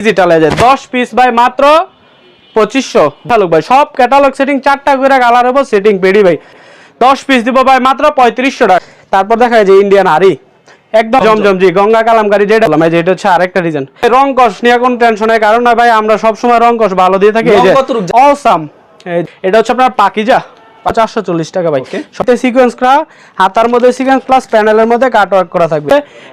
Digital দশ piece ভাই মাত্র ভালো ভাই সব ক্যাটালগ সেটিং চারটা করে কালার হব সেটিং পেডি ভাই। দশ পিস দিব ভাই মাত্র পঁয়ত্রিশশো টাকা। তারপর দেখা যায় যে ইন্ডিয়ান আরি একদম জমজম জি গঙ্গা কালামকারী যেটা বললাম, এই যে এটা হচ্ছে আরেকটা রিজন রং কস নিয়ে কোনো টেনশনের কারণ নয় ভাই আমরা সবসময় রং কস ভালো দিয়ে থাকি। এই যে অসাম এটা হচ্ছে আপনার পাকিজা। চারশো চল্লিশ টাকা ভাই। সাথে সিকোয়েন্স করা হাতার মধ্যে সিকোয়েন্স প্লাস প্যানেলের মধ্যে কাট ওয়ার্ক করা থাকবে।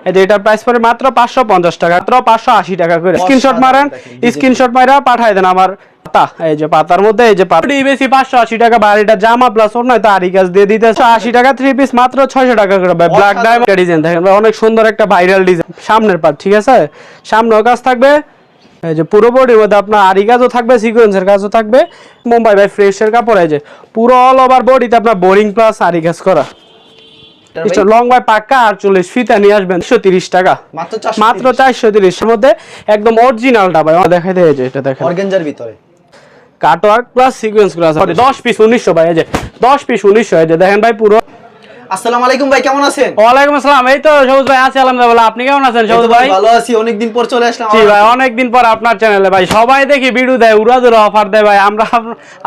এই যে এটার প্রাইস পড়ে মাত্র পাঁচশো পঞ্চাশ টাকা মাত্র পাঁচশো আশি টাকা করে। স্ক্রিনশট মারেন স্ক্রিনশট মারা দেন আমার পাতা। এই যে পাতার মধ্যে এই যে বেশি পাঁচশো আশি টাকা জামা প্লাস ওর নয় তো আরি গাছ দিয়ে আশি টাকা থ্রি পিস মাত্র ছয়শো টাকা করে ভাই। ব্ল্যাক ডায়মন্ড ডিজাইন দেখেন অনেক সুন্দর একটা ভাইরাল ডিজাইন সামনের পার্ট ঠিক আছে? সামনেও কাজ থাকবে। এই যে পুরো বডির মধ্যে আপনার আরি কাজও থাকবে সিকোয়েন্সের কাজও থাকবে মুম্বাই ভাই ফ্রেশের কাপড় এই যে পুরো অল ওভার বডিতে আপনার বোরিং প্লাস আরি কাজ করা। লং বাই পাক্কা আর চল্লিশ ফিতা নিয়ে আসবেন একশো তিরিশ টাকা। মাত্র চারশো তিরিশের মধ্যে একদম অরিজিনালটা ভাই দেখাই দেয় যে এটা দেখেন। অর্গেঞ্জার ভিতরে। কাটওয়ার্ক প্লাস সিকোয়েন্সগুলো আছে। দশ পিস উনিশশো ভাই এই যে দশ পিস উনিশশো এই যে দেখেন ভাই পুরো। আসসালামু আলাইকুম ভাই কেমন আছেন? ওয়ালাইকুম আসসালাম। এই তো সবুজ ভাই আছি আলহামদুলিল্লাহ। আপনি কেমন আছেন সবুজ ভাই ভালো আছি। অনেকদিন পর চলে আসলাম জি ভাই অনেকদিন পর আপনার চ্যানেলে ভাই। সবাই দেখি ভিডিও দেয় উড়াদুরা অফার দেয় ভাই। আমরা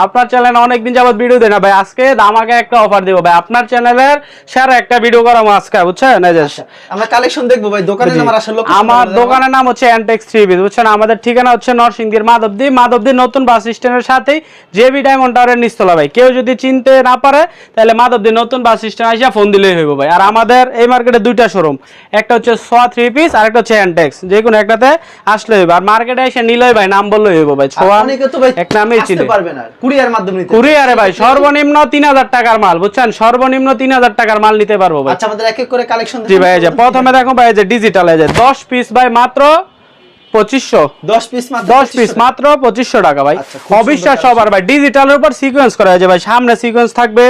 আপনার চ্যানেলে অনেকদিন যাবত ভিডিও দেয় না ভাই। আজকে আমাকে একটা অফার দিব ভাই। আপনার চ্যানেলের সেরা একটা ভিডিও আজকে বুঝছেন? এই যে আমরা কালেকশন দেখব ভাই। দোকানে জি। আমার আসলে লোক আমার দোকানের নাম হচ্ছে অ্যান্টেক্স থ্রি বুঝছেন? আমাদের ঠিকানা হচ্ছে নরসিংদীর মাধবদী। মাধবদী নতুন বাস স্ট্যান্ডের সাথেই জেবি ডায়মন্ড টাওয়ারের নিচতলা ভাই। কেউ যদি চিনতে না পারে তাহলে মাধবদী নতুন বাস স্ট্যান্ড আসিয়া ফোন দিলেই হইব ভাই। আর আমাদের এই মার্কেটে দুইটা শোরুম একটা হচ্ছে সোয়া থ্রি পিস আর একটা হচ্ছে অ্যান্টেক্স যে কোনো একটাতে আসলে হইব। আর মার্কেটে এসে নিলেই ভাই নাম বললেই হইব ভাই। ছোয়া এক নামেই আসতে চিনে। পারবে না। কুরিয়ার মাধ্যমে কুরিয়ারে ভাই সর্বনিম্ন তিন হাজার টাকার মাল বুঝছেন? সর্বনিম্ন তিন হাজার টাকার মাল নিতে পারব ভাই। আচ্ছা আমাদের এক এক করে কালেকশন জি ভাই প্রথমে দেখো ভাই যে ডিজিটাল এই যে দশ পিস ভাই মাত্র পঁচিশশো। 10 পিস দশ পিস মাত্র পঁচিশশো টাকা ভাই। আচ্ছা, অবিশ্বাস সবার ভাই ডিজিটালের উপর সিকোয়েন্স করা হয়েছে ভাই। সামনে সিকোয়েন্স থাকবে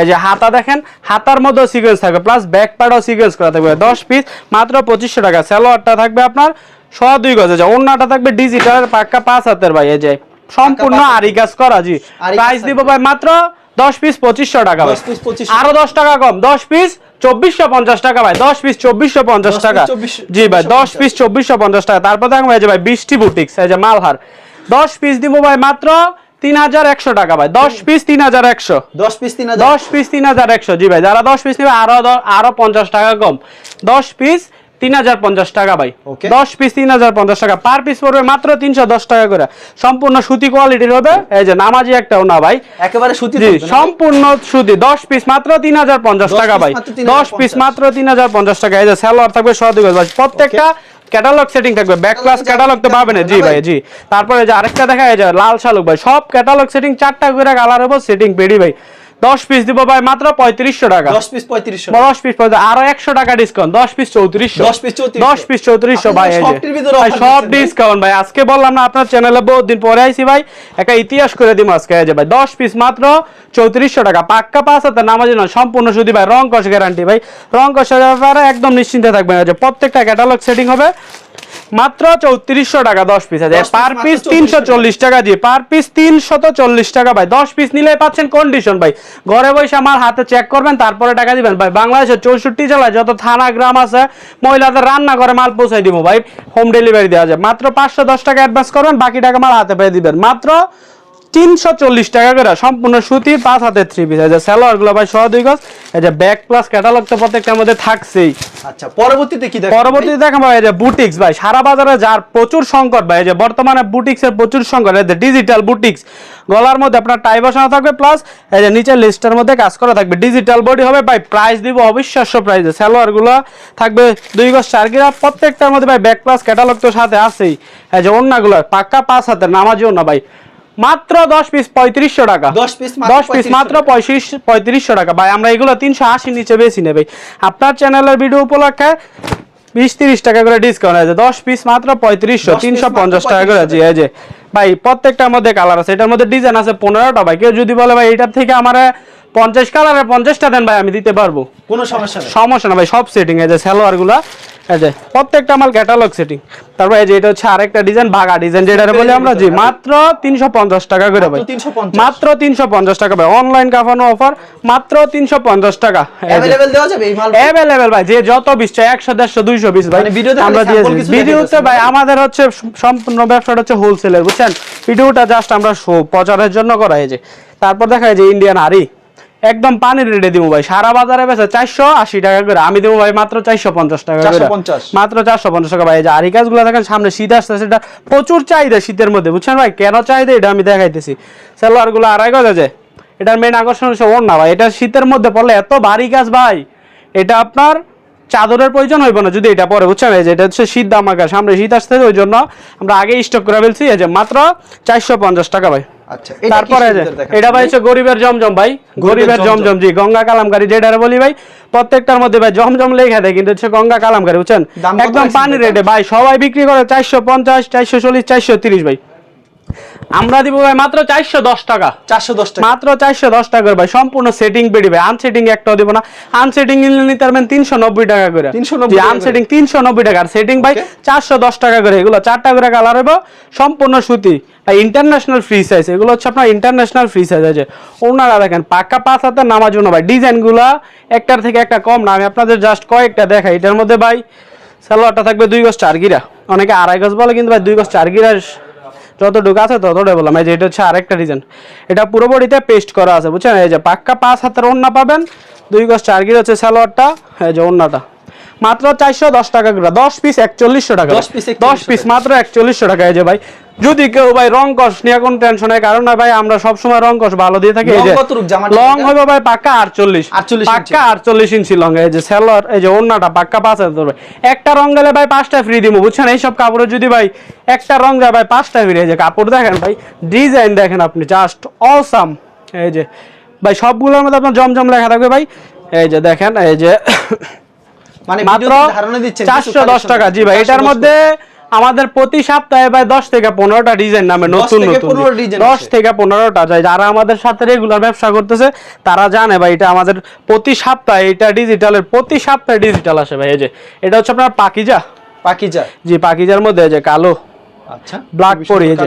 এই যে হাতা দেখেন হাতার মধ্যেও সিকোয়েন্স থাকবে প্লাস ব্যাক পার্টও সিকোয়েন্স করা থাকবে। দশ পিস মাত্র পঁচিশশো টাকা। স্যালোয়ারটা থাকবে আপনার ছ দুই গজে। যা অন্যটা থাকবে ডিজিটালের পাক্কা পাঁচ হাতের ভাই এই যে সম্পূর্ণ আরি কাজ করা জি। প্রাইস দিব ভাই মাত্র দশ পিস পঁচিশশো টাকা ভাই। 10 পিস 2500 আরও দশ টাকা কম। দশ পিস চব্বিশশো পঞ্চাশ টাকা ভাই দশ পিস চব্বিশশো পঞ্চাশ টাকা। জি ভাই দশ পিস চব্বিশশো পঞ্চাশ টাকা। তারপর দেখো ভাই যে ভাই বৃষ্টি বুটিক্স এই যে মালহার। দশ পিস দিব ভাই মাত্র তিন হাজার একশো টাকা ভাই। দশ পিস তিন হাজার একশো। 10 পিস 3000 দশ পিস তিন হাজার একশো। জি ভাই যারা দশ পিস নেবে আরও আরও পঞ্চাশ টাকা কম। দশ পিস তিন হাজার পঞ্চাশ টাকা ভাই. দশ পিস তিন হাজার পঞ্চাশ টাকা। পার পিস পড়বে মাত্র তিনশো দশ টাকা করে। সম্পূর্ণ সুতি কোয়ালিটির হবে। এই যে নামাজি একটাও না ভাই। একেবারে সুতি? সম্পূর্ণ সুতি। দশ পিস মাত্র তিন হাজার পঞ্চাশ টাকা ভাই। দশ পিস মাত্র তিন হাজার পঞ্চাশ টাকা। এই যে স্যালোয়ার থাকবে ভাই প্রত্যেকটা ক্যাটালগ সেটিং থাকবে। ব্যাক ক্লাস ক্যাটালগ তো পাবেন। জি ভাই? জি। তারপরে যে আরেকটা দেখা যায় লাল শালুক ভাই। সব ক্যাটালগ সেটিং চারটা করে কালার হবে সেটিং পেডি ভাই। দশ পিস দিব ভাই মাত্র পঁয়ত্রিশশো টাকা। 10 পিস 3500 দশ পিস আরও একশো টাকা ডিসকাউন্ট দশ পিস চৌত্রিশশো। 10 piece 3400 দশ পিস চৌত্রিশশো ভাই সব ডিসকাউন্ট ভাই আজকে বললাম না আপনার চ্যানেলে বহুত দিন পরে আইছি ভাই একটা ইতিহাস করে দিব আজকে এই যে ভাই দশ পিস মাত্র চৌত্রিশশো টাকা। পাক্কা পাঁচ হাতে নামাজি না সম্পূর্ণ শুধু ভাই রং কষ গ্যারান্টি ভাই। রং কষের ব্যাপারে একদম নিশ্চিন্তে থাকবেন যে প্রত্যেকটা ক্যাটালগ সেটিং হবে। মাত্র চৌত্রিশশো টাকা দশ পিস আছে। পার পিস তিনশো চল্লিশ টাকা দিয়ে। পার পিস তিনশত চল্লিশ টাকা ভাই। দশ পিস নিলে পাচ্ছেন কন্ডিশন ভাই। ঘরে বসে আমার হাতে চেক করবেন তারপরে টাকা দিবেন। ভাই বাংলাদেশের চৌষট্টি জেলায় যত থানা গ্রাম আছে মহিলাদের রান্না করে মাল পৌঁছাই দিব ভাই। হোম ডেলিভারি দেওয়া যায়। মাত্র পাঁচশো দশ টাকা অ্যাডভান্স করবেন বাকি টাকা মাল হাতে পেয়ে দিবেন। মাত্র তিনশো চল্লিশ টাকা করে সম্পূর্ণ সুতির পাঁচ হাতের থ্রি পিস যে স্যালোয়ারগুলো ভাই সহ দুই গজ। এই যে ব্যাক প্লাস ক্যাটালগ তো প্রত্যেকটার মধ্যে থাকছেই। আচ্ছা পরবর্তীতে কি দেখেন? পরবর্তীতে দেখাবো এই যে বুটিক্স ভাই সারা বাজারে যার প্রচুর সংকট ভাই এই যে বর্তমানে বুটিক্স প্রচুর সংকট এই যে ডিজিটাল বুটিক্স গলার মধ্যে আপনার টাই বসানো থাকবে প্লাস এই যে নিচের লিস্টের মধ্যে কাজ করা থাকবে। ডিজিটাল বডি হবে ভাই প্রাইস দিব অবিশ্বাস্য প্রাইসে সালোয়ারগুলো থাকবে দুই গজ চার গিরা। প্রত্যেকটার মধ্যে ভাই ব্যাক প্লাস ক্যাটালগ তো সাথে আছেই। এই যে অন্যগুলো পাক্কা পাঁচ হাতের নামাজিও না ভাই। মাত্র দশ পিস পঁয়ত্রিশশো টাকা। 10 piece মাত্র দশ পিস মাত্র পঁয়ত্রিশ পঁয়ত্রিশশো টাকা। ভাই আমরা এগুলো তিনশো আশি নিচে বেশি নেবে আপনার চ্যানেলের ভিডিও উপলক্ষে বিশ তিরিশ টাকা করে ডিসকাউন্ট আছে। দশ পিস মাত্র পঁয়ত্রিশশো তিনশো পঞ্চাশ টাকা করে 3500 জি এই যে ভাই প্রত্যেকটার মধ্যে কালার আছে। এটার মধ্যে ডিজাইন আছে পনেরোটা ভাই। কেউ যদি বলে ভাই এটার থেকে আমার পঞ্চাশ কালারের পঞ্চাশটা দেন ভাই আমি দিতে পারব। কোনো সমস্যা সমস্যা না ভাই সব সেটিং আছে সালোয়ারগুলা এই যে প্রত্যেকটা মাল ক্যাটালগ সেটিং তারপর এই যে এটা হচ্ছে আরেকটা ডিজাইন ভাগা ডিজাইন যেটা বলি আমরা জি মাত্র তিনশো পঞ্চাশ টাকা করে ভাই। মাত্র তিনশো পঞ্চাশ টাকা ভাই। অনলাইন কাফানো অফার মাত্র তিনশো পঞ্চাশ টাকা। এই যে। অ্যাভেলেবেল দেওয়া যাবে এই মাল অ্যাভেলেবেল ভাই যে যত বিশ চাই একশো দেড়শো দুইশো বিশ ভাই। মানে ভিডিওতে আমরা দিয়েছি। ভিডিওতে ভাই আমাদের হচ্ছে সম্পূর্ণ ব্যবসাটা হচ্ছে হোলসেলের বুঝছেন? ভিডিওটা জাস্ট আমরা শো- প্রচারের জন্য করা হয়েছে তারপর দেখা যায় যে ইন্ডিয়ান আরি একদম পানির রেটে দিব ভাই। সারা বাজারে বেচে চারশো আশি টাকা করে। আমি দেবো ভাই মাত্র চারশো পঞ্চাশ টাকা করে। মাত্র চারশো পঞ্চাশ টাকা ভাই। এই যে আরি গাছগুলো দেখেন সামনে শীত আসছে সেটা প্রচুর চাহিদা শীতের মধ্যে। বুঝছেন ভাই? কেন চাহিদা? এটা আমি দেখাইতেছি। সালোয়ারগুলো আড়াই গজ আছে এটার মেন আকর্ষণ হচ্ছে ওর না ভাই। এটা শীতের মধ্যে পড়লে এত ভারী গাছ ভাই। এটা আপনার চাদরের প্রয়োজন হইব না যদি এটা পরে বুঝছেন? এই যে এটা হচ্ছে শীত দামাকা সামনে শীত আসছে ওই জন্য আমরা আগে স্টক করে ফেলছি। এই যে মাত্র চারশো পঞ্চাশ টাকা ভাই। আচ্ছা এটা তারপরে যে সুন্দর দেখাচ্ছে? এটা ভাই ভাই? হচ্ছে গরিবের জমজম ভাই। গরিবের জমজম। জমজম জি গঙ্গা কালামকারী যেটা বলি ভাই প্রত্যেকটার মধ্যে ভাই জমজম লেখা দেয় কিন্তু হচ্ছে গঙ্গা কালামকারী বুঝছেন? একদম পানি রেটে ভাই সবাই বিক্রি করে চারশো পঞ্চাশ চারশো চল্লিশ চারশো তিরিশ ভাই। আমরা দিব ভাই মাত্র চারশো দশ টাকা। চারশো দশ টাকা। মাত্র চারশো দশ টাকা ভাই সম্পূর্ণ সেটিং ভাই আনসেটিং একটাও দিব না। আনসেটিং নিতে পারবেন তিনশো নব্বই টাকা করে। 390 টাকা আনসেটিং তিনশো নব্বই টাকা। আর সেটিং ভাই চারশো দশ টাকা করে এগুলো চারটা করে কালার হবে সম্পূর্ণ সুতি। ভাই ইন্টারন্যাশনাল ফ্রি সাইজ এগুলো হচ্ছে আপনার ইন্টারন্যাশনাল ফ্রি সাইজ আছে ওনারা দেখেন পাক্কা পাঁচ হাতে নামার জন্য ভাই ডিজাইনগুলো একটার থেকে একটা কম না আমি আপনাদের জাস্ট কয়েকটা দেখাই। এটার মধ্যে ভাই সালোয়ারটা থাকবে দুই গজ চার গিরা। অনেকে আড়াই গজ বলে কিন্তু ভাই দুই গজ চার গিরা যতটুকু আছে ততটাই বললাম। এই যে এটা হচ্ছে আরেকটা ডিজাইন এটা পুরো বডিতে পেস্ট করা আছে বুঝছেন? এই যে পাক্কা পাঁচ হাতের ওন্না পাবেন দুই গজ চার গিরা হচ্ছে সালোয়ারটা এই যে ওন্নাটা মাত্র চারশো দশ টাকা করে দশ পিস একচল্লিশশো টাকা। 10 piece দশ পিস মাত্র একচল্লিশশো টাকা এই যে ভাই। যদি কেউ ভাই রং কষ নিয়ে কোনো টেনশনের কারণ না ভাই আমরা সবসময় রং কষ ভালো দিয়ে থাকি। এই লং যে লং হবে ভাই পাক্কা আটচল্লিশ। 48 ইঞ্চি। পাক্কা আটচল্লিশ ইঞ্চি লং এই যে সেলর এই যে ওন্নাটা পাক্কা পাঁচ হাজার ধরবে। একটা রং গেলে ভাই পাঁচটা ফ্রি দিব বুঝছেন? এইসব কাপড়ে যদি ভাই একটা রং যায় ভাই পাঁচটা ফ্রি এই যে কাপড় দেখেন ভাই ডিজাইন দেখেন আপনি জাস্ট অসাম এই যে ভাই সবগুলোর মধ্যে আপনার জমজম লেখা থাকবে ভাই। এই যে দেখেন এই যে মানে মাত্র ভিডিওতে ধারণা দিচ্ছেন কিছু চারশো দশ collection টাকা। জি ভাই এটার মধ্যে আমাদের প্রতি সপ্তাহে ভাই দশ থেকে পনেরোটা ডিজাইন নামে নতুন নতুন দশ থেকে পনেরোটা যায় যারা আমাদের সাথে রেগুলার ব্যবসা করতেছে তারা জানে ভাই এটা আমাদের প্রতি সপ্তাহে এটা ডিজিটালের প্রতি সপ্তাহে ডিজিটাল আসে ভাই এই যে এটা হচ্ছে আপনার পাকিজা? পাকিজা। জি পাকিজার মধ্যে যে কালো। আচ্ছা ব্ল্যাক খুবই পরি এই যে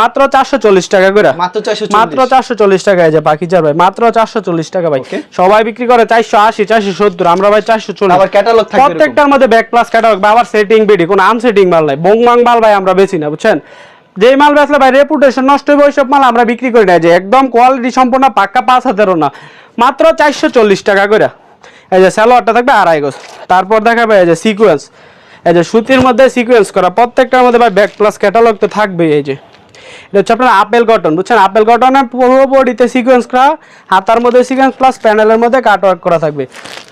মাত্র চারশো চল্লিশ টাকা করে। মাত্র চারশো মাত্র চারশো চল্লিশ টাকা এই যে পাকিজার ভাই মাত্র চারশো চল্লিশ টাকা ভাই। সবাই বিক্রি করে চারশো আশি চারশো সত্তর আমরা ভাই চারশো চল্লিশ। আবার ক্যাটালগ এরকম। প্রত্যেকটার মধ্যে ব্যাক প্লাস ক্যাটালগ বা আবার সেটিং বিডি কোনো আনসেটিং মাল নাই। বংমাং মাল ভাই আমরা বেশি না বুঝছেন? যে মাল বেচলে ভাই রেপুটেশন নষ্ট হবে ওইসব মাল আমরা বিক্রি করি না। যে একদম কোয়ালিটি সম্পূর্ণ পাক্কা পাঁচ হাজারও না। মাত্র চারশো চল্লিশ টাকা করে। এই যে স্যালোয়ারটা থাকবে আড়াই গোছ তারপর দেখাবে এই যে সিকোয়েন্স এই যে সুতির মধ্যে সিকোয়েন্স করা প্রত্যেকটার মধ্যে ভাই ব্যাক প্লাস ক্যাটালগ তো থাকবেই এই যে। এটা হচ্ছে আপনার আপেল কটন বুঝছেন? আপেল কটনের পুরো বডিতে সিকোয়েন্স করা হাতার মধ্যে সিকোয়েন্স প্লাস প্যানেলের মধ্যে কাট ওয়ার্ক করা থাকবে।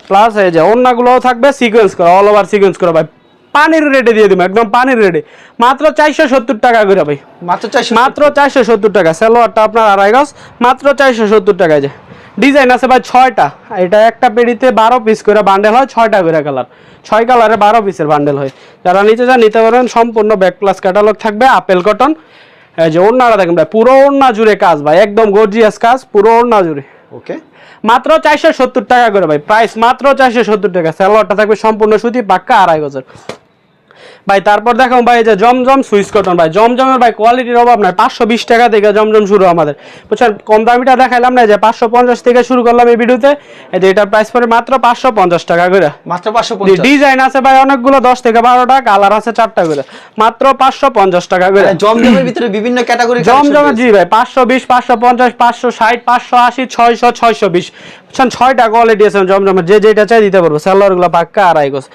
প্লাস এই যে অন্যগুলোও থাকবে সিকোয়েন্স করা অল ওভার সিকোয়েন্স করা ভাই। পানির রেটে দিয়ে দিব একদম পানির রেটে মাত্র চারশো সত্তর টাকা করে ভাই। মাত্র চারশো মাত্র চারশো সত্তর টাকা। সালোয়ারটা আপনার আড়াই গজ মাত্র চারশো সত্তর টাকায় যে। ডিজাইন আছে ভাই ছয়টা। এটা একটা পেডিতে বারো পিস করে বান্ডেল হয় ছয়টা করে কালার ছয় কালারে বারো পিসের বান্ডেল হয়। যারা নিতে চান নিতে পারেন। সম্পূর্ণ ব্যাক প্লাস ক্যাটালগ থাকবে আপেল কটন এই যে ওড়নাটা দেখেন ভাই পুরো ওড়না জুড়ে কাজ ভাই একদম গর্জিয়াস কাজ পুরো ওড়না জুড়ে। ওকে মাত্র চারশো সত্তর টাকা করে ভাই প্রাইস মাত্র চারশো সত্তর টাকা। সালোয়ারটা থাকবে সম্পূর্ণ সুতি পাক্কা আড়াই গজের। ভাই তারপর দেখো ভাই যে জমজম সুইচ কটন ভাই জমজমের ভাই কোয়ালিটির অভাব নাই। পাঁচশো বিশ টাকা থেকে জমজম শুরু আমাদের। বুঝছেন কম দামিটা দেখাইলাম না যে পাঁচশো পঞ্চাশ থেকে শুরু করলাম এই ভিডিওতে। এই যে এটার প্রাইস পড়ে মাত্র পাঁচশো পঞ্চাশ টাকা করে। মাত্র পাঁচশো পঞ্চাশ। ডিজাইন আছে ভাই অনেকগুলো দশ থেকে বারোটা কালার আছে চারটা করে। মাত্র পাঁচশো পঞ্চাশ টাকা করে। মানে জমজমের ভিতরে বিভিন্ন ক্যাটাগরি জমজমের জি ভাই পাঁচশো বিশ পাঁচশো পঞ্চাশ পাঁচশো ষাট পাঁচশো আশি ছয়শো ছয়শো বিশ। বুঝছেন ছয়টা কোয়ালিটি আছে জমজমের যে যেটা চাই দিতে পারব। স্যালোয়ারগুলো পাক্কা আড়াই গোছ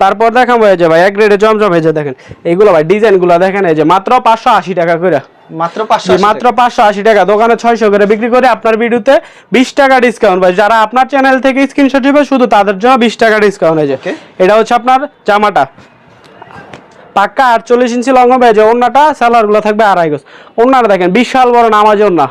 তারপর দেখাবো এই যে ভাই এক গ্রেডে জমজম এই যে দেখেন। এইগুলো ভাই ডিজাইনগুলো দেখেন এই যে মাত্র পাঁচশো আশি টাকা করে। মাত্র পাঁচশো মাত্র পাঁচশো আশি টাকা। দোকানে ছয়শো করে বিক্রি করে আপনার ভিডিওতে বিশ টাকা ডিসকাউন্ট ভাই যারা আপনার চ্যানেল থেকে স্ক্রিনশট দিবে শুধু তাদের জন্য বিশ টাকা ডিসকাউন্ট হয়ে যায় এটা হচ্ছে আপনার জামাটা। পাক্কা আটচল্লিশ ইঞ্চি লং হবে যে ওড়নাটা স্যালারগুলো থাকবে আড়াই গোছ ওড়নাটা দেখেন বিশাল বড় নামাজ ওড়না।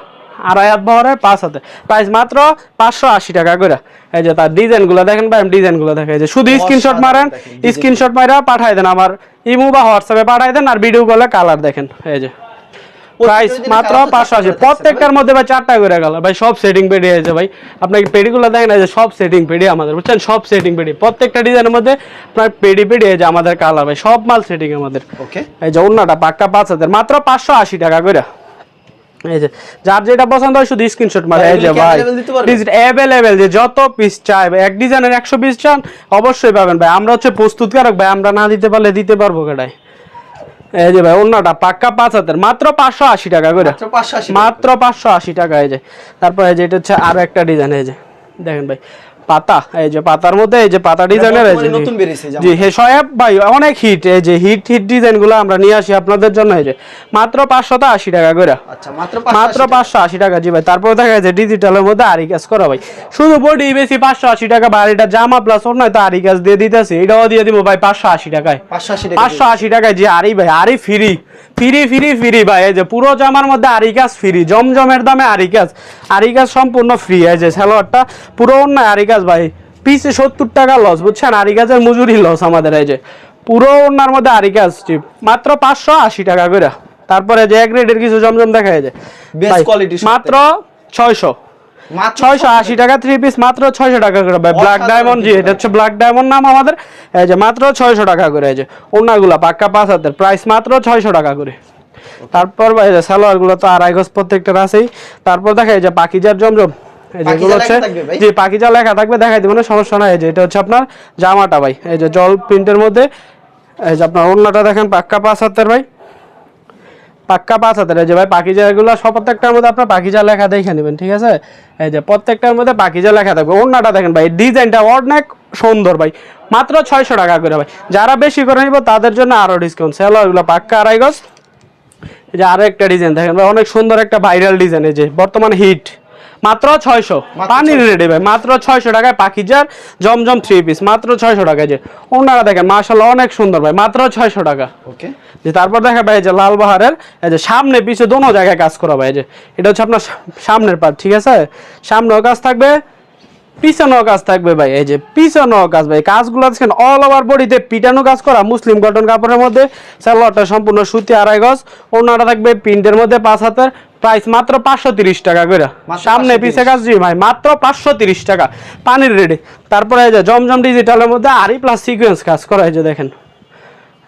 আড়াই হাত বহরে পাঁচ হাতে। প্রাইস মাত্র পাঁচশো আশি টাকা করে। এই যে তার ডিজাইনগুলো দেখেন ভাই ডিজাইনগুলো দেখেন এই যে শুধু স্ক্রিনশট মারেন স্ক্রিনশট মারা পাঠাই দেন আমার ইমু বা হোয়াটসঅ্যাপে পাঠাই দেন আর ভিডিও কলে কালার দেখেন। এই যে প্রাইস মাত্র পাঁচশো আশি। প্রত্যেকটার মধ্যে ভাই চারটা করে গেল। ভাই সব সেটিং পেডি আছে ভাই। আপনাকে পেডিগুলো দেখেন এই যে সব সেটিং পেডি আমাদের বুঝছেন? সব সেটিং পেডি প্রত্যেকটা ডিজাইনের মধ্যে আপনার পেডি পেডি এই যে আমাদের কালার ভাই সব মাল সেটিং আমাদের ওকে এই যে অন্যটা পাক্কা পাঁচ হাজার মাত্র পাঁচশো আশি টাকা করে। এই যে যার যেটা পছন্দ হয় শুধু স্ক্রিনশট মারে। এই যে ভাই অ্যাভেলেবেল যে যত পিস চাই এক ডিজাইনের একশো পিস চান অবশ্যই পাবেন ভাই। আমরা হচ্ছে প্রস্তুতকারক ভাই আমরা না দিতে পারলে দিতে পারব কেটাই এই যে ভাই অন্যটা পাক্কা পাঁচ হাজার মাত্র পাঁচশো আশি টাকা করে। মাত্র পাঁচশো আশি মাত্র পাঁচশো আশি টাকা এই যে। তারপর এই যে এটা হচ্ছে আরও একটা ডিজাইন এই যে। দেখেন ভাই পাতা এই যে পাতার মধ্যে এই যে পাতা ডিজাইনের এই যে নতুন বেরিয়েছে জামা। জি হে সয়াব ভাই অনেক হিট এই যে হিট হিট ডিজাইনগুলো আমরা নিয়ে আসি আপনাদের জন্য এই যে মাত্র পাঁচশত আশি টাকা করে। আচ্ছা মাত্র মাত্র পাঁচশো আশি টাকা জি ভাই। তারপর দেখা যাচ্ছে ডিজিটালের মধ্যে আরি কাজ করা ভাই। শুধু বডি বেশি পাঁচশো আশি টাকা বা এটা জামা প্লাস ওর নয় তো আরি কাজ দিয়ে দিতেছে। এটাও দিয়ে দিব ভাই পাঁচশো আশি টাকায়। পাঁচশো আশি টাকা পাঁচশো আশি টাকায় যে আরি ভাই আরি ফ্রি ফ্রি ফ্রি ফ্রি ভাই এই যে পুরো জামার মধ্যে আরি কাজ ফ্রি জমজমের দামে আরি কাজ। আরি কাজ সম্পূর্ণ ফ্রি এই যে সালোয়ারটা। পুরো অন্যায় আরি কাজ ভাই পিসে সত্তর টাকা লস বুঝছেন? আরি কাজের মজুরি লস আমাদের এই যে পুরো ওনার মধ্যে আরি চিপ মাত্র পাঁচশো আশি টাকা করে তারপরে যে এক রেটের কিছু জমজম দেখা যায় মাত্র ছয়শো। ছয়শো আশি টাকা থ্রি পিস মাত্র ছয়শো টাকা করে ভাই ব্ল্যাক ডায়মন্ড জি এটা হচ্ছে ব্ল্যাক ডায়মন্ড নাম আমাদের এই যে মাত্র ছয়শো টাকা করে এই যে ওনাগুলা পাক্কা পাঁচ হাতের প্রাইস মাত্র ছয়শো টাকা করে। তারপর ভাই এই সালোয়ারগুলো তো আড়াই গজ প্রত্যেকটার আছেই। তারপর দেখা এই যে পাখিজার জমজম এই যে এগুলো পাখিজা হচ্ছে লেখা থাকবে ভাই? জি লেখা থাকবে দেখাই দিব না সমস্যা নাই। এই যে এটা হচ্ছে আপনার জামাটা ভাই। এই যে জল প্রিন্টের মধ্যে এই যে আপনার ওড়নাটা দেখেন পাক্কা পাঁচ হাতের ভাই। পাক্কা পাঁচ হাতের। এই যে ভাই পাখিজা এগুলো সব প্রত্যেকটার মধ্যে আপনার পাখিজা লেখা দেখে নেবেন ঠিক আছে? এই যে প্রত্যেকটার মধ্যে পাখিজা লেখা থাকবে। ওড়নাটা দেখেন ভাই ডিজাইনটা অনেক সুন্দর ভাই। মাত্র ছয়শো টাকা করে ভাই। যারা বেশি করে নিব তাদের জন্য আরও ডিসকাউন্ট সেলো এগুলো পাক্কা আড়াই গজ। এই যে আরও একটা ডিজাইন দেখেন ভাই অনেক সুন্দর একটা ভাইরাল ডিজাইন এই যে বর্তমান হিট মাত্র ছয়শো। পানির রেডি ভাই মাত্র ছয়শো টাকায় পাখিজার জমজম থ্রি পিস মাত্র ছয়শো টাকায় যে। ওনারা দেখেন মার্শাল্লাহ অনেক সুন্দর ভাই মাত্র ছয়শো টাকা। ওকে যে তারপর দেখা ভাই যে লাল বাহারের এই যে সামনে পিছে দোনো জায়গায় কাজ করা ভাই যে। এটা হচ্ছে আপনার সামনের পার্ট ঠিক আছে? সামনেও কাজ থাকবে পিছনেও কাজ থাকবে ভাই এই যে পিছনেও কাজ ভাই। কাজগুলো দেখেন অল ওভার বডিতে পিটানো কাজ করা মুসলিম কটন কাপড়ের মধ্যে সালোয়ারটা সম্পূর্ণ সুতি আড়াই গজ ওনাটা থাকবে প্রিন্টের মধ্যে পাঁচ হাতের প্রাইস মাত্র পাঁচশো তিরিশ টাকা করে সামনে 530 পিছে কাজ জি ভাই মাত্র পাঁচশো তিরিশ টাকা। পানির রেডি। তারপরে এই যে জমজম ডিজিটালের মধ্যে আরই প্লাস সিকোয়েন্স কাজ করা এই যে দেখেন।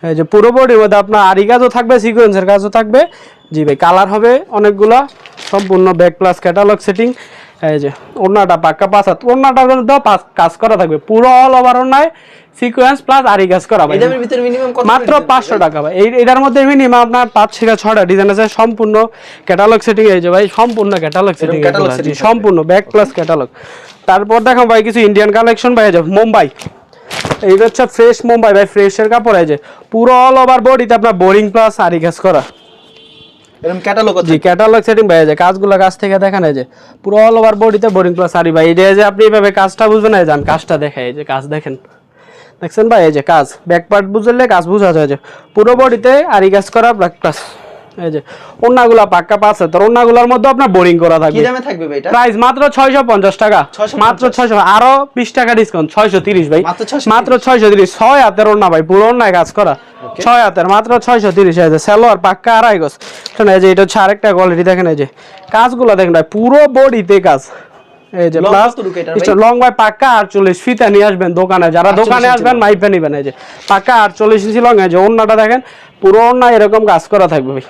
এই যে পুরো বডির মধ্যে আপনার আরি কাজও থাকবে সিকোয়েন্সের কাজও থাকবে। জি ভাই কালার হবে অনেকগুলা। সম্পূর্ণ ব্যাক প্লাস ক্যাটালগ সেটিং এই যে ওড়নাটা পাক্কা পাঁচ হাত। ওড়নাটার মধ্যেও পাঁচ কাজ করা থাকবে। পুরো অল ওভার ওড়নায় সিকোয়েন্স প্লাস আরি কাজ করা ভাই। এই ভিতরে মিনিমাম কত মাত্র পাঁচশো? টাকা ভাই। এই এটার মধ্যে মিনিমাম আপনার পাঁচ থেকে ছটা ডিজাইন আছে। সম্পূর্ণ ক্যাটালগ সেটিং এই যে ভাই সম্পূর্ণ ক্যাটালগ সেটিং সম্পূর্ণ ব্যাক প্লাস ক্যাটালগ তারপর দেখো ভাই কিছু ইন্ডিয়ান কালেকশন ভাই যে মুম্বাই। এইটা হচ্ছে ফ্রেশ মুম্বাই ভাই ফ্রেশের কাপড় এই যে পুরো অল ওভার বডিতে আপনার বোরিং প্লাস আরি কাজ করা। এরকম ক্যাটালগ জি ক্যাটালগ সেটিং ভাই যে কাজগুলো কাছ থেকে দেখা এই যে, পুরো অল ওভার বডিতে বোরিং প্লাস আরি ভাই। এই যে- আপনি এইভাবে কাজটা বুঝবেন না যান কাজটা দেখে এই যে কাজ দেখেন। দেখছেন ভাই? এই যে কাজ ব্যাক পার্ট বুঝলে কাজ বুঝা যায় যে, পুরো বডিতে আরি কাজ করা ব্যাক প্লাস এই যে ওন্নাগুলা পাক্কা পাঁচ হাজার। ওন্নাগুলোর মধ্যে আপনার বোরিং করা কি থাকবে। দামে থাকবে ভাই এটা? প্রাইস মাত্র ছয়শো পঞ্চাশ টাকা। মাত্র ছয়শো আরও বিশ টাকা ডিসকাউন্ট ছয়শো তিরিশ ভাই। মাত্র 630 মাত্র ছয় হাতের ওন্না ভাই পুরো ওন্নায় কাজ করা। ছয় হাতের মাত্র ছয়শো তিরিশ। এই যে সালোয়ার পাক্কা আড়াই গজ। শোনা এই যে এটা হচ্ছে আরেকটা কোয়ালিটি দেখেন এই যে। কাজগুলো দেখেন ভাই পুরো বডিতে কাজ। এই যে প্লাস? লং পাক্কা আটচল্লিশ ফিতা নিয়ে আসবেন দোকানে। যারা দোকানে আসবেন। মাইপে নিবেন এই যে। পাক্কা আটচল্লিশ ইঞ্চি লং এই যে ওন্নাটা দেখেন পুরো ওন্না এরকম কাজ করা থাকবে ভাই।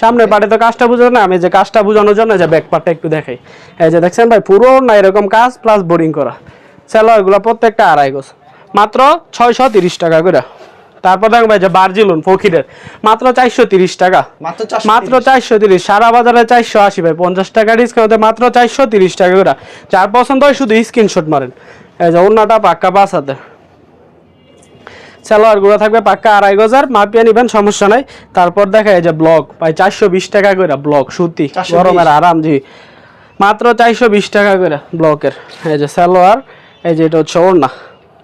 সামনে পাটে তো কাজটা বুঝো না আমি যে কাজটা বোঝানোর জন্য যে ব্যাক পার্টটা একটু দেখাই। এই যে দেখছেন ভাই পুরো না এরকম কাজ প্লাস বোরিং করা। স্যালোয়ারগুলো প্রত্যেকটা আড়াই গোছ। মাত্র ছয়শো তিরিশ টাকা করে। তারপর দেখেন ভাই যে বার্জিলুন ফকিরের মাত্র চারশো তিরিশ টাকা। মাত্র চারশো তিরিশ। সারা বাজারে চারশো আশি ভাই। পঞ্চাশ টাকা ডিসকাউন্টে মাত্র চারশো তিরিশ টাকা করে। যার পছন্দ হয় শুধু স্ক্রিনশট মারেন। এই যে অন্যটা পাক্কা পাঁচ সালোয়ার গুঁড়া থাকবে পাক্কা আড়াই গজার মাপিয়া নিবেন সমস্যা নাই। তারপর দেখা এই যে ব্লক ভাই চারশো বিশ টাকা করে ব্লক সুতি গরমের আরাম জি। মাত্র চারশো বিশ টাকা করে ব্লকের এই যে সালোয়ার এই যে এটা হচ্ছে ওড়না।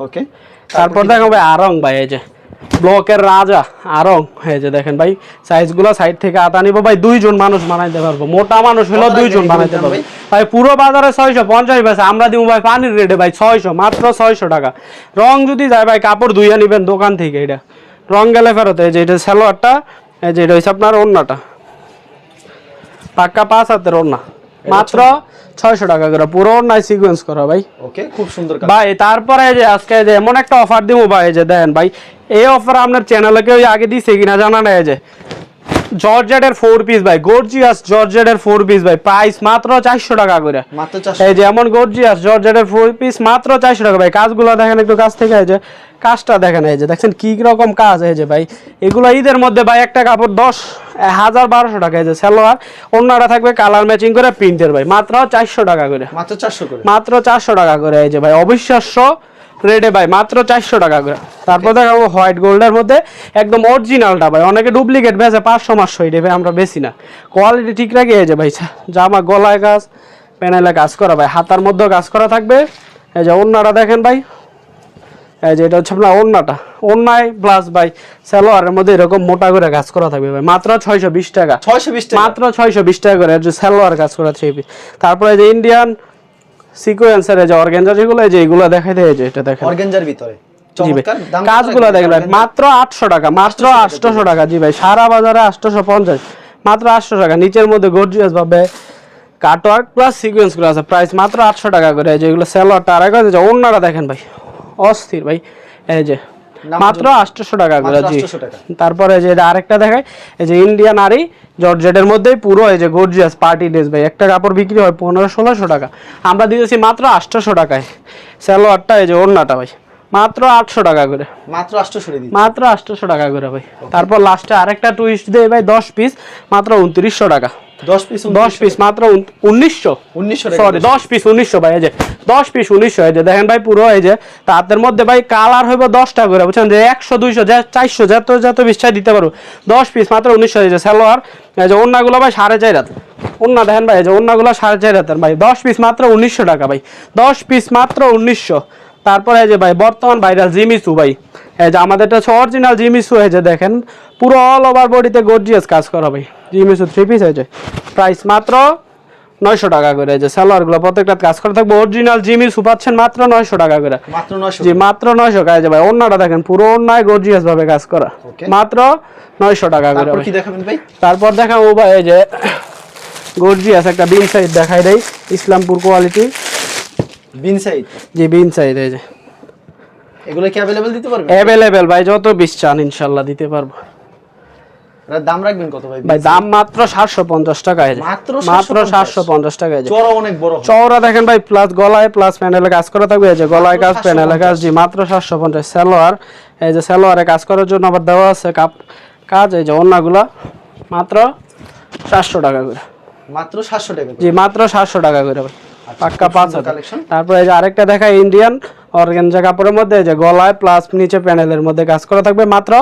ওকে তারপর দেখো ভাই আরং ভাই এই যে। ব্লকের রাজা আরং এই যে দেখেন ভাই সাইজগুলো সাইড থেকে আতা নিবো। ভাই দুইজন মানুষ বানাইতে পারব। মোটা মানুষ হলেও দুইজন বানাইতে পারবে। ভাই? পুরো বাজারে ছয়শো পঞ্চাশ পয়সা আমরা দিব ভাই পানির রেটে ভাই ছয়শো মাত্র ছয়শো টাকা। রং যদি যায় ভাই কাপড় ধুইয়া নিবেন দোকান থেকে এটা। রং গেলে ফেরত এই যে এটা সালোয়ারটা এই যে এটা হচ্ছে আপনার অন্যটা পাক্কা পাঁচ হাতের ওড়না। মাত্র ছয়শো টাকা করে পুরো নাই সিকুয়েন্স করা ভাই। ওকে খুব সুন্দর ভাই তারপরে যে আজকে যে এমন একটা অফার দিব ভাই যে দেন ভাই এই অফার আপনার চ্যানেলে কেউ আগে দিছে কিনা জানা নাই যে। জর্জেটের ফোর পিস ভাই গর্জিয়াস জর্জেটের ফোর পিস ভাই প্রাইস মাত্র চারশো টাকা করে। এই যে এমন গর্জিয়াস জর্জেটের ফোর পিস মাত্র চারশো টাকা ভাই। কাজগুলো দেখেন একটু কাজ থেকে এই যে কাজটা দেখেন এই যে দেখছেন কি রকম কাজ এই যে ভাই। এগুলো ঈদের মধ্যে ভাই একটা কাপড় দশ হাজার বারোশো টাকা এই যে সালোয়ার। অন্যরা থাকবে কালার ম্যাচিং করে প্রিন্টের ভাই। মাত্র চারশো টাকা করে। মাত্র চারশো করে। মাত্র চারশো টাকা করে এই যে ভাই। অবিশ্বাস্য রেডে ভাই মাত্র চারশো টাকা করে। তারপর দেখাবো হোয়াইট গোল্ডের মধ্যে একদম অরিজিনালটা ভাই অনেকে ডুপ্লিকেট বেচে পাঁচশো মাসশো এটা ভাই আমরা বেশি না। কোয়ালিটি ঠিক রাখি এই যে ভাই জামা গলায় কাজ প্যানেলে কাজ করা ভাই হাতার মধ্যেও কাজ করা থাকবে। এই যে অন্যটা দেখেন ভাই এই যে এটা হচ্ছে আপনার ওড়নাটা অন্যায় প্লাস ভাই সালোয়ারের মধ্যে এরকম মোটা করে কাজ করা থাকবে ভাই মাত্র ছয়শো বিশ টাকা। ছয়শো বিশ টাকা? মাত্র ছয়শো বিশ টাকা করে যে সালোয়ার কাজ করা থ্রি পিস তারপরে যে ইন্ডিয়ান সিকোয়েন্সের যে অর্গানজা যেগুলো এই যে এগুলো দেখাই দেয় যে এটা দেখেন অর্গানজার ভিতরে। কাজগুলো ভাই মাত্র আটশো টাকা মাত্র আটশোশো টাকা জি ভাই সারা বাজারে আটশোশো পঞ্চাশ মাত্র আটশো টাকা নিচের মধ্যে গর্জিয়াস ভাবে কাটওয়ার্ক প্লাস সিকোয়েন্সগুলো আছে প্রাইস মাত্র আটশো টাকা করে যেগুলো সেলার স্যালোয়ারটা আর যে অন্যরা দেখেন ভাই অস্থির ভাই এই যে মাত্র আটশোশো টাকা করে জি। তারপরে যে আরেকটা দেখায় এই যে ইন্ডিয়ান আরি জর্জেটের মধ্যেই পুরো এই যে গর্জিয়াস পার্টি ড্রেস ভাই। একটা কাপড় বিক্রি হয় পনেরো ষোলোশো টাকা। আমরা দিতেছি মাত্র আটশোশো টাকায়। স্যালোয়ারটা এই যে ওড়নাটা ভাই। মাত্র আটশো টাকা করে। মাত্র আটশোশো মাত্র আটশোশো টাকা করে ভাই। তারপর লাস্টে আরেকটা টুইস্ট দেয় ভাই দশ পিস মাত্র উনত্রিশশো টাকা। দশ পিস দশ পিস মাত্র উনিশশো? উনিশশো সরি দশ পিস উনিশশো ভাই এই যে দশ পিস উনিশশো এই যে দেখেন ভাই পুরো এই যে তাদের মধ্যে ভাই কালার হইব দশটা করে বুঝছেন? যে একশো দুইশো চারশো যত যত পিস চাই দিতে পারো দশ পিস মাত্র উনিশশো এই যে সালোয়ার এই যে অন্যগুলো ভাই সাড়ে চার হাত। অন্য দেখেন ভাই এই যে সাড়ে চার হাতের ভাই। দশ পিস মাত্র উনিশশো টাকা ভাই। দশ পিস মাত্র উনিশশো। তারপরে এই যে ভাই বর্তমান ভাইরাল জিমিসু ভাই। এই যে আমাদেরটা হচ্ছে অরিজিনাল জিমিসু এই যে দেখেন। পুরো অল ওভার বডিতে গর্জিয়াস কাজ করা ভাই। জিমিসু থ্রি পিস যে প্রাইস মাত্র নয়শো টাকা করে। যে সালোয়ারগুলো প্রত্যেকটা কাজ করে থাকবে। অরিজিনাল জিমিসু পাচ্ছেন মাত্র নয়শো টাকা করে। জি মাত্র নয়শো যে ভাই অন্যটা দেখেন পুরো অন্যায় গর্জিয়াস ভাবে কাজ করা। মাত্র নয়শো টাকা করে তারপর ভাই। কি দেখাবেন ভাই? তারপর দেখাবো ভাই এই যে গর্জিয়াস একটা বিন সাইড দেখাই দেয় ইসলামপুর কোয়ালিটি বিন সাইড জি বিন সাইড এই যে। এগুলো কি অ্যাভেলেবেল দিতে পারবেন? অ্যাভেলেবেল ভাই যত বিশ চান ইনশাল্লাহ দিতে পারব। দাম রাখবেন কত ভাই? ভাই দাম মাত্র সাতশো পঞ্চাশ টাকা এই মাত্র মাত্র 750 টাকা যে। অনেক বড় চওড়া দেখেন ভাই প্লাস গলায় প্লাস প্যানেলে কাজ করা থাকবে। এই যে গলায় কাজ প্যানেলে কাজ জি মাত্র সাতশো পঞ্চাশ। সালোয়ার এই যে সালোয়ারে কাজ করার জন্য আবার দেওয়া আছে কাপ কাজ এই যে অন্যগুলা মাত্র সাতশো টাকা করে। মাত্র সাতশো টাকা জি মাত্র সাতশো টাকা করে ভাই। পাক্কা পাঁচ। তারপরে এই যে আরেকটা দেখা ইন্ডিয়ান অর্গেনজা কাপড়ের মধ্যে এই যে গলায় প্লাস নিচে প্যানেলের মধ্যে কাজ করা থাকবে মাত্র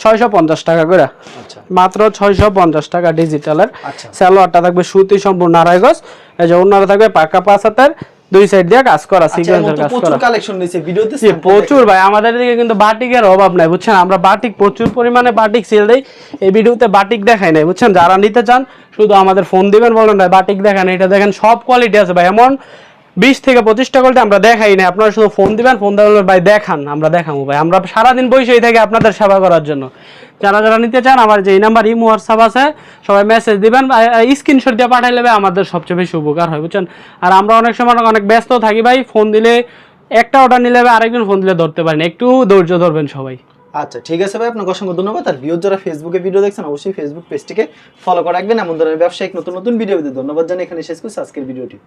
ছয়শো পঞ্চাশ টাকা করে। আচ্ছা। মাত্র ছয়শো পঞ্চাশ টাকা ডিজিটালের। আচ্ছা। থাকবে সুতি সম্পূর্ণ আড়াই গজ। এই যে অন্যরা থাকবে পাঁচ হাতের দুই সাইড দিয়ে কাজ করা আচ্ছা সিকোয়েন্সের কাজ প্রচুর করা। কালেকশন নিয়েছে ভিডিওতে প্রচুর ভাই আমাদের দিকে কিন্তু বাটিকের অভাব নাই বুঝছেন? আমরা বাটিক প্রচুর পরিমাণে বাটিক সেল দেই এই ভিডিওতে বাটিক দেখাই নাই বুঝছেন? যারা নিতে চান শুধু আমাদের ফোন দিবেন বলেন ভাই বাটিক দেখান এটা দেখেন সব কোয়ালিটি আছে ভাই এমন বিশ থেকে পঁচিশটা কোয়ালিটি আমরা দেখাই না আপনারা শুধু ফোন দিবেন ফোন দেবেন ভাই দেখান, আমরা দেখাবো ভাই। আমরা সারাদিন বসেই থাকি আপনাদের সেবা করার জন্য। যারা যারা নিতে চান, আমার যে নাম্বার ইমো হোয়াটসঅ্যাপ আছে, সবাই মেসেজ দিবেন। স্ক্রিনশট দিয়ে পাঠাইলে ভাই আমাদের সবচেয়ে বেশি উপকার হয়, বুঝছেন? আর আমরা অনেক সময় অনেক ব্যস্ত থাকি ভাই ফোন দিলে একটা অর্ডার নিলে আরেকজন ফোন দিলে ধরতে পারেন একটু ধৈর্য ধরবেন সবাই। আচ্ছা ঠিক আছে ভাই, আপনাকে অসংখ্য ধন্যবাদ। আর ভিউজ যারা ফেসবুকে ভিডিও দেখছেন, অবশ্যই ফেসবুক পেজটিকে ফলো করে রাখবেন। এমন ধরনের ব্যবসায়িক নতুন নতুন ভিডিও ধন্যবাদ জানিয়ে এখানে শেষ করছি আজকের ভিডিওটি